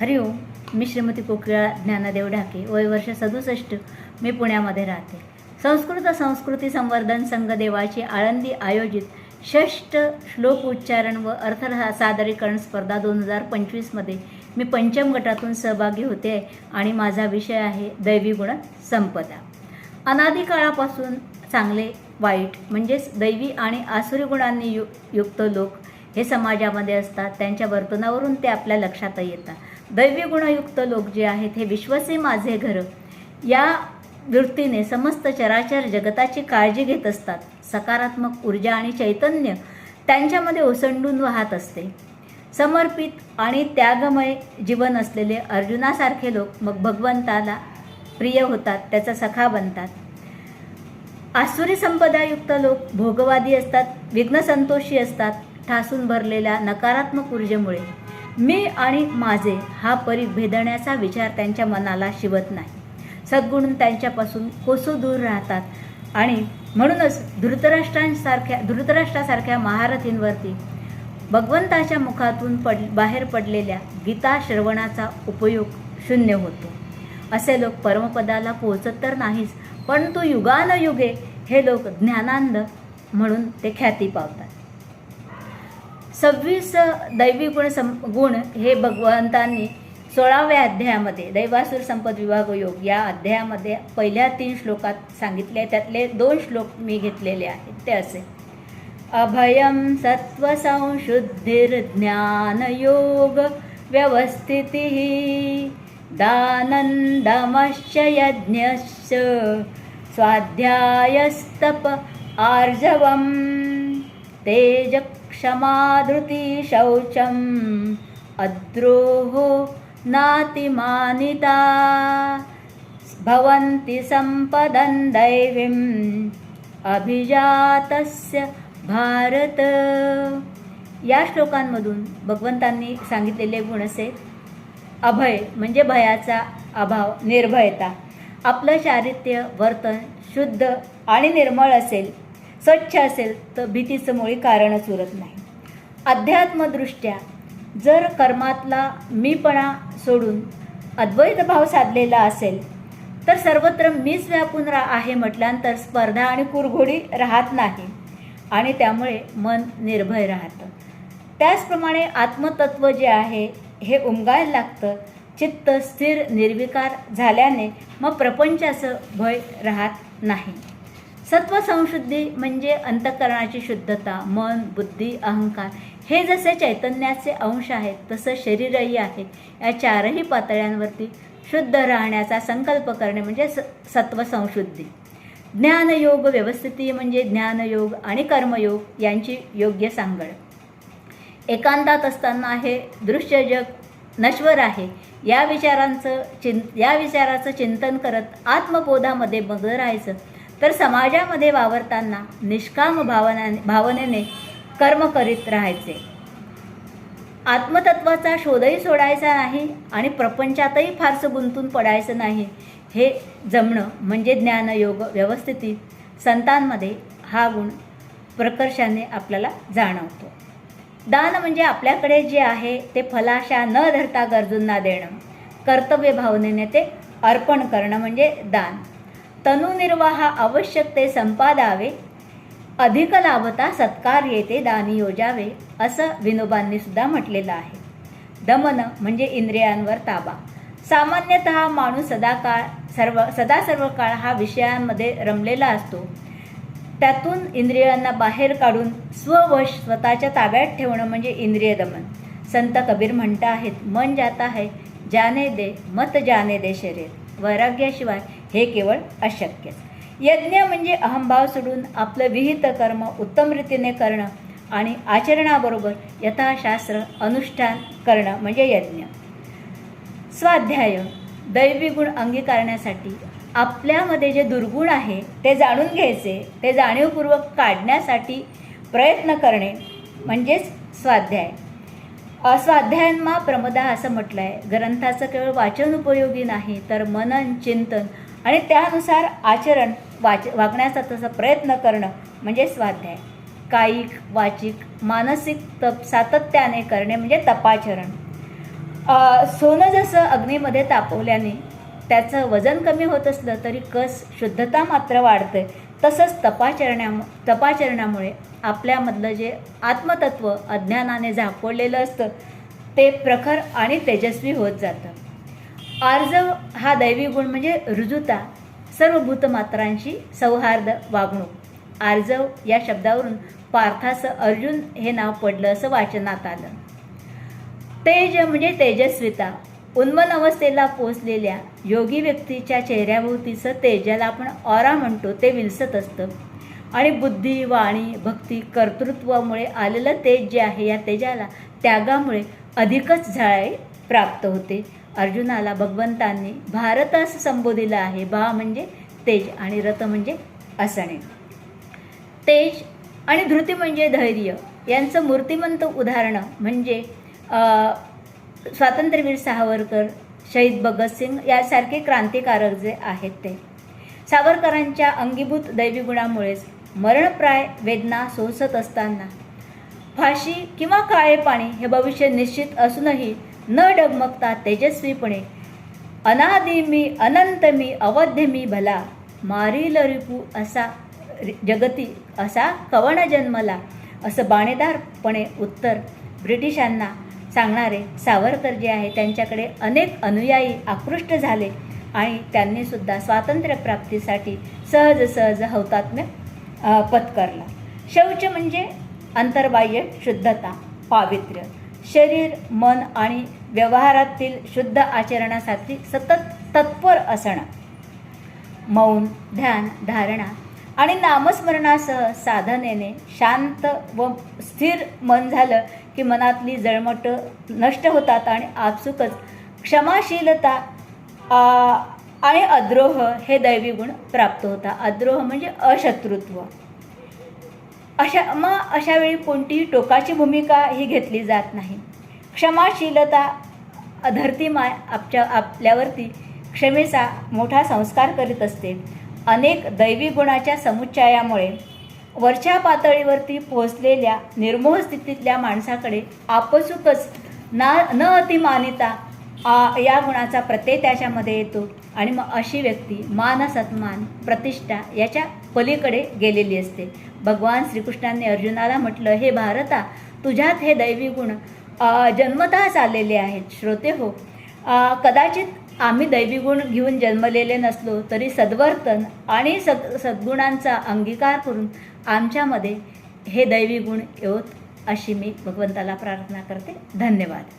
हरिओम मी श्रीमती कोकिळा ज्ञानदेव ढाके. वय वर्ष सदुसष्ट. मी पुण्यामध्ये राहते. संस्कृत संस्कृती संवर्धन संघ देवाची आळंदी आयोजित षष्ठ श्लोक उच्चारण व अर्थ सादरीकरण स्पर्धा दोन हजार पंचवीसमध्ये मी पंचम गटातून सहभागी होते आणि माझा विषय आहे दैवी गुण संपदा. अनादी काळापासून चांगले वाईट म्हणजेच दैवी आणि आसुरी गुणांनी यु युक्त लोक हे समाजामध्ये असतात. त्यांच्या वर्तनावरून ते आपल्या लक्षात येतात. दैवी गुणयुक्त लोक जे आहेत हे विश्वसे माझे घर. या वृत्तीने समस्त चराचर जगताची काळजी घेत असतात. सकारात्मक ऊर्जा आणि चैतन्य त्यांच्यामध्ये ओसंडून वाहत असते. समर्पित आणि त्यागमय जीवन असलेले अर्जुनासारखे लोक मग भगवंताला प्रिय होतात त्याचा सखा बनतात. आसुरी संपदायुक्त लोक भोगवादी असतात विघ्नसंतोषी असतात ठासून भरलेल्या नकारात्मक ऊर्जेमुळे. मी आणि माझे हा परी भेदण्याचा विचार त्यांच्या मनाला शिवत नाही. सद्गुण त्यांच्यापासून कोसो दूर राहतात आणि म्हणूनच धृतराष्ट्रांसारख्या धृतराष्ट्रासारख्या महारथींवरती भगवंताच्या मुखातून पड बाहेर पडलेल्या गीता श्रवणाचा उपयोग शून्य होतो. असे लोक परमपदाला पोहोचत तर नाहीच परंतु युगानयुगे हे लोक ज्ञानांद म्हणून ते ख्याती पावतात. सव्वीस दैवी गुण सं गुण हे भगवंतांनी सोळाव्या अध्यायामध्ये दैवासुर संपद विभाग योग या अध्यायामध्ये पहिल्या तीन श्लोकात सांगितले. त्यातले दोन श्लोक मी घेतलेले आहेत. ते असे. अभयं सत्त्वसंशुद्धिर्ज्ञानयोग व्यवस्थितिः दानंदमश्च यज्ञश्च स्वाध्यायस्तप आर्जवं तेजक्षमाधृति शौचम् अद्रोहो नातिमानिता। भवन्ति सम्पदं दैवीम् अभिजातस्य भारत। या श्लोकांमधून भगवंतांनी सांगितलेले गुण असे अभय म्हणजे भयाचा अभाव निर्भयता. आपलं चारित्र्य वर्तन शुद्ध आणि निर्मळ असेल स्वच्छ असेल तर भीतीचं मुळी कारणच उरत नाही. अध्यात्मदृष्ट्या जर कर्मातला मीपणा सोडून अद्वैत भाव साधलेला असेल तर सर्वत्र मीच व्यापून रा आहे म्हटल्यानंतर स्पर्धा आणि कुरघोडी राहत नाही आणि त्यामुळे मन निर्भय राहतं. त्याचप्रमाणे आत्मतत्व जे आहे हे उमगायला लागतं. चित्त स्थिर निर्विकार झाल्याने मग प्रपंचाचं भय राहत नाही. सत्वसंशुद्धी म्हणजे अंतकरणाची शुद्धता मन बुद्धी अहंकार. हे जसे चैतन्याचे अंश आहेत तसं शरीरही आहे. या चारही पातळ्यांवरती शुद्ध राहण्याचा संकल्प करणे म्हणजे स सत्वसंशुद्धी. ज्ञानयोग व्यवस्थिती म्हणजे ज्ञानयोग आणि कर्मयोग यांची योग्य सांगड. एकांतात असताना हे दृश्य जग नश्वर आहे. या विचारांचं चिं या विचाराचं चिंतन करत आत्मबोधामध्ये मग राहायचं. तर समाजामध्ये वावरताना निष्काम भावना भावनेने कर्म करीत राहायचे. आत्मतत्वाचा शोधही सोडायचा नाही आणि प्रपंचातही फारसं गुंतून पडायचं नाही. हे जमणं म्हणजे ज्ञानयोग व्यवस्थिती संतांमध्ये हा गुण प्रकर्षाने आपल्याला जाणवतो. दान म्हणजे आपल्याकडे जे आहे ते फलाशा न धरता गरजूंना देणं. कर्तव्य भावनेने ते अर्पण करणं म्हणजे दान. तनुनिर्वाह आवश्यक ते संपादावे अधिक लाभता सत्कार येते दानी योजावे असं विनोबांनी सुद्धा म्हटलेलं आहे. दमन म्हणजे इंद्रियांवर ताबा. सामान्यतः माणूस सदाकाळ सर्व सदा सर्व काळ हा विषयांमध्ये रमलेला असतो. त्यातून इंद्रियांना बाहेर काढून स्ववश स्वतःच्या ताब्यात ठेवणं म्हणजे इंद्रिय दमन. संत कबीर म्हणत आहेत मन जाता है जाने दे मत जाने दे शरीर. वैराग्याशिवाय हे केवळ अशक्य यज्ञ म्हणजे अहंभाव सोडून आपलं विहित कर्म उत्तम रीतीने करणं आणि आचरणाबरोबर यथाशास्त्र अनुष्ठान करणं म्हणजे यज्ञ. स्वाध्याय दैवी गुण अंगीकारण्यासाठी आपल्यामध्ये जे दुर्गुण आहे ते जाणून घ्यायचे ते जाणीवपूर्वक काढण्यासाठी प्रयत्न करणे म्हणजेच स्वाध्याय. स्वाध्यायनमा प्रमदा असं म्हटलं आहे ग्रंथाचं केवळ वाचन उपयोगी नाही तर मनन चिंतन आणि त्यानुसार आचरण वाच वागण्याचा तसा प्रयत्न करणं म्हणजे स्वाध्याय. कायिक वाचिक मानसिक तप सातत्याने करणे म्हणजे तपाचरण. सोनं जसं अग्नीमध्ये तापवल्याने त्याचं वजन कमी होत असलं तरी कस शुद्धता मात्र वाढते तसंच तपाचरण्या तपाचरणामुळे आपल्यामधलं जे आत्मतत्व अज्ञानाने झापडलेलं असतं ते प्रखर आणि तेजस्वी होत जातं. आर्जव हा दैवी गुण म्हणजे रुजुता. सर्व भूतमात्रांशी सौहार्द वागणूक. आर्जव या शब्दावरून पार्थाचं अर्जुन हे नाव पडलं असं वाचनात आलं. तेज म्हणजे तेजस्विता. उन्मन अवस्थेला पोचलेल्या योगी व्यक्तीच्या चेहऱ्याभोवतीचं तेज ज्याला आपण ऑरा म्हणतो ते विलसत असतं. आणि बुद्धी वाणी भक्ती कर्तृत्वामुळे आलेलं तेज जे आहे या तेजाला त्यागामुळे अधिकच झाळे प्राप्त होते. अर्जुनाला भगवंतांनी भारत असं संबोधिलं आहे. भा म्हणजे तेज आणि रथ म्हणजे असणे. तेज आणि धृती म्हणजे धैर्य. यांचं मूर्तिमंत उदाहरणं म्हणजे स्वातंत्र्यवीर सावरकर शहीद भगतसिंग यासारखे क्रांतिकारक जे आहेत ते. सावरकरांच्या अंगीभूत दैवी गुणामुळेच मरणप्राय वेदना सोसत असताना फाशी किंवा काळे पाणी हे भविष्य निश्चित असूनही न डगमगता तेजस्वीपणे. अनादि मी अनंत मी अवध्य मी भला. मारील रिपू असा रि- जगती असा कवण जन्मला. असं बाणेदारपणे उत्तर ब्रिटिशांना सांगणारे सावरकर जे आहे त्यांच्याकडे अनेक अनुयायी आकृष्ट झाले आणि त्यांनीसुद्धा स्वातंत्र्यप्राप्तीसाठी सहज सहज हौतात्म्य पत्करला. शौच म्हणजे अंतर्बाह्य शुद्धता पावित्र्य. शरीर मन आणि व्यवहारातील शुद्ध आचरणासाठी सतत तत्पर असणं. मौन ध्यान धारणा आणि नामस्मरणासह साधनेने शांत व स्थिर मन झालं की मनातली जळमट नष्ट होतात आणि आपसुकच क्षमाशीलता आणि अद्रोह हे दैवी गुण प्राप्त होता अद्रोह म्हणजे अशत्रुत्व. अशा मग अशावेळी कोणतीही टोकाची भूमिका ही घेतली जात नाही. क्षमाशीलता धरतीमाय आपच्या आपल्यावरती क्षमेचा मोठा संस्कार करीत असते. अनेक दैवी गुणाच्या समुच्चयामुळे वरच्या पातळीवरती पोहोचलेल्या निर्मोह स्थितीतल्या माणसाकडे आपसुकच ना न अतिमानिता आ, या गुणाचा प्रत्यय त्याच्यामध्ये येतो. आणि मग अशी व्यक्ती मान सन्मान प्रतिष्ठा याच्या पलीकडे गेलेली असते. भगवान श्रीकृष्णांनी अर्जुनाला म्हटलं हे भारता तुझ्यात हे दैवी गुण जन्मतःच आलेले आहेत. श्रोते हो कदाचित आम्ही दैवी गुण घेऊन जन्मलेले नसलो तरी सद्वर्तन आणि सद सद्गुणांचा अंगीकार करून आमच्यामध्ये हे दैवी गुण येवत अशी मी भगवंताला प्रार्थना करते. धन्यवाद.